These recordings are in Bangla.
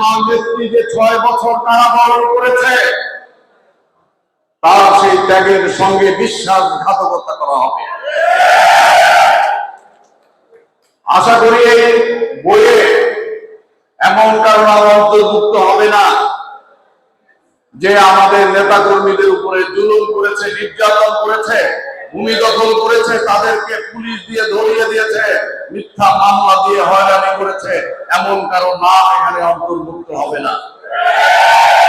আমার নেত্রী যে ছয় বছর কারাবরণ করেছে, তার সেই ত্যাগের সঙ্গে বিশ্বাসঘাতকতা করা হবে। আশা করি এই বইয়ে এমন কারণ অন্তর্ভুক্ত হবে না যে আমাদের নেতা কর্মীদের উপরে জুলুম করেছে, নির্যাতন করেছে, ভূমি দখল করেছে, তাদেরকে পুলিশ দিয়ে ধরিয়ে দিয়েছে, মিথ্যা মামলা দিয়ে হয়রানি করেছে। এমন কারও নাম এখানে অন্তর্ভুক্ত হবে না।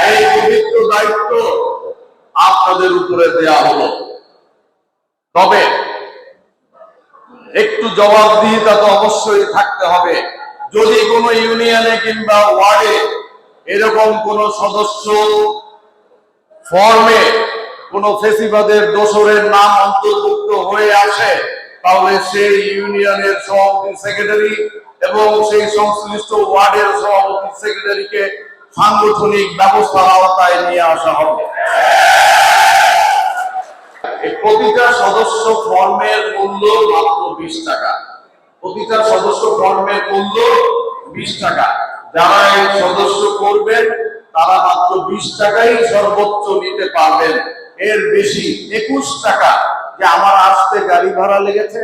এই পবিত্র দায়িত্ব আপনাদের উপরে দেয়া হলো। তবে একটু জবাবদিহিতা তো অবশ্যই থাকতে হবে। যদি কোনো ইউনিয়নে কিংবা ওয়ার্ডে এরকম কোন সদস্য ফর্মে কোন ফেসিবাদের দোসরের নাম অন্তর্ভুক্ত হয়ে আসে তাহলে সেই ইউনিয়নের সভাপতি সেক্রেটারি এবং সেই সংশ্লিষ্ট ওয়ার্ডের সভাপতি সেক্রেটারিকে সাংগঠনিক ব্যবস্থার আওতায় নিয়ে আসা হবে। প্রতিটা সদস্য ফর্মের মূল্য মাত্র বিশ টাকা। প্রতিটা সদস্য ফর্মের মূল্য বিশ টাকা। যারা এই সদস্য করবেন, তারা মাত্র বিশ টাকাই সর্বোচ্চ নিতে পারবেন। এর বেশি একুশ টাকা যে আমার আসতে গাড়ি ভাড়া লেগেছে।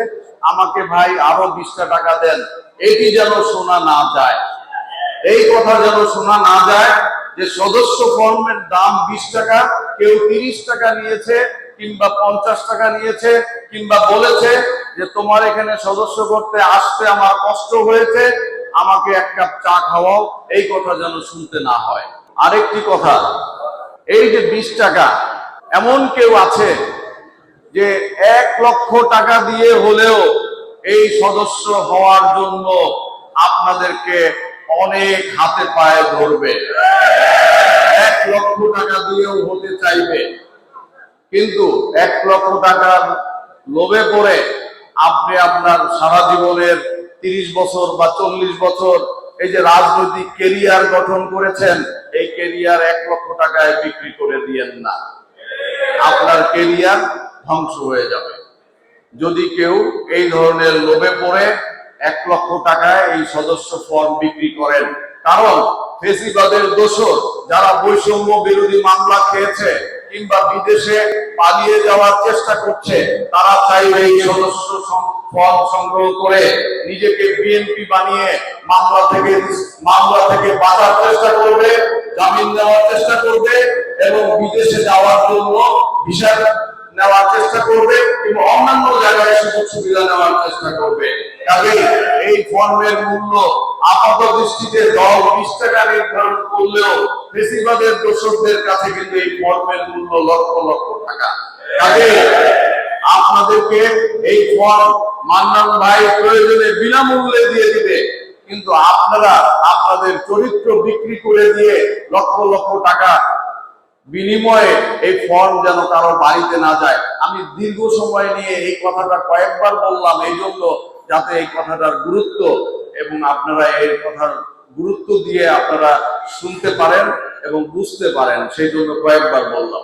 আমাকে ভাই আরও বিশটা টাকা দেন। এটি যেন শোনা না যায়। এই কথা যেন শোনা না যায় যে সদস্য ফর্মের দাম বিশ টাকা, কেউ তিরিশ টাকা নিয়েছে কিংবা পঞ্চাশ টাকা নিয়েছে কিংবা বলেছে যে তোমার এখানে সদস্য করতে আসতে আমার কষ্ট হয়েছে, আমাকে এক কাপ চা খাওয়াও। এই কথা যেন শুনতে না হয়। আরেকটি কথা, এই যে বিশ টাকা, এমন কেউ আছে যে এক লক্ষ টাকা দিয়ে হলেও এই সদস্য হওয়ার জন্য আপনাদেরকে অনেক হাতে পায়ে ধরবে। এক লক্ষ টাকা দিয়েও হতে চাইবে। কিন্তু এক লক্ষ টাকার লোভে পড়ে আপনি আপনার সারা জীবনের তিরিশ বছর বা চল্লিশ বছর এই যে রাজনৈতিক কেরিয়ার গঠন করেছেন, এই কেরিয়ার এক লক্ষ টাকায় বিক্রি করে দিয়েন না। আপনার কেরিয়ার ধ্বংস হয়ে যাবে। যদি কেউ এই ধরনের লোভে পড়ে, এক লক্ষ টাকায় এই সদস্য ফর্ম বিক্রি করেন। কারণ ফেসিবাদের দোষর যারা বৈষম্য বিরোধী মামলা খেয়েছে কিংবা বিদেশে পালিয়ে যাওয়ার চেষ্টা করছে, তারা চাইবে এই সদস্য ফর্ম সংগ্রহ করে নিজেকে বিএনপি বানিয়ে মামলা থেকে মামলা থেকে বাঁচার চেষ্টা করবে, জামিন দেওয়ার চেষ্টা করবে এবং বিদেশে যাওয়ার জন্য ভিসা নেওয়ার চেষ্টা করবে এবং অন্যান্য জায়গায় সুযোগ সুবিধা নেওয়ার চেষ্টা করবে। কাজেই এই ফর্মের মূল্য আপাত দৃষ্টিতে দল বিশ টাকা নির্ধারণ করলেও বেশিরভাগের দর্শকদের কাছে কিন্তু এই ফর্মের মূল্য লক্ষ লক্ষ টাকা। কাজেই আপনাদেরকে এই ফর্ম মান্নান ভাই প্রয়োজনে বিনামূল্যে দিয়ে দিবে, কিন্তু আপনারা আপনাদের চরিত্র বিক্রি করে দিয়ে লক্ষ লক্ষ টাকা বিনিময়ে এই ফর্ম যেন কারও বাড়িতে না যায়। আমি দীর্ঘ সময় নিয়ে এই কথাটা কয়েকবার বললাম, এই জন্য যাতে এই কথাটার গুরুত্ব এবং আপনারা এই কথার গুরুত্ব দিয়ে আপনারা শুনতে পারেন এবং বুঝতে পারেন, সেই জন্য কয়েকবার বললাম।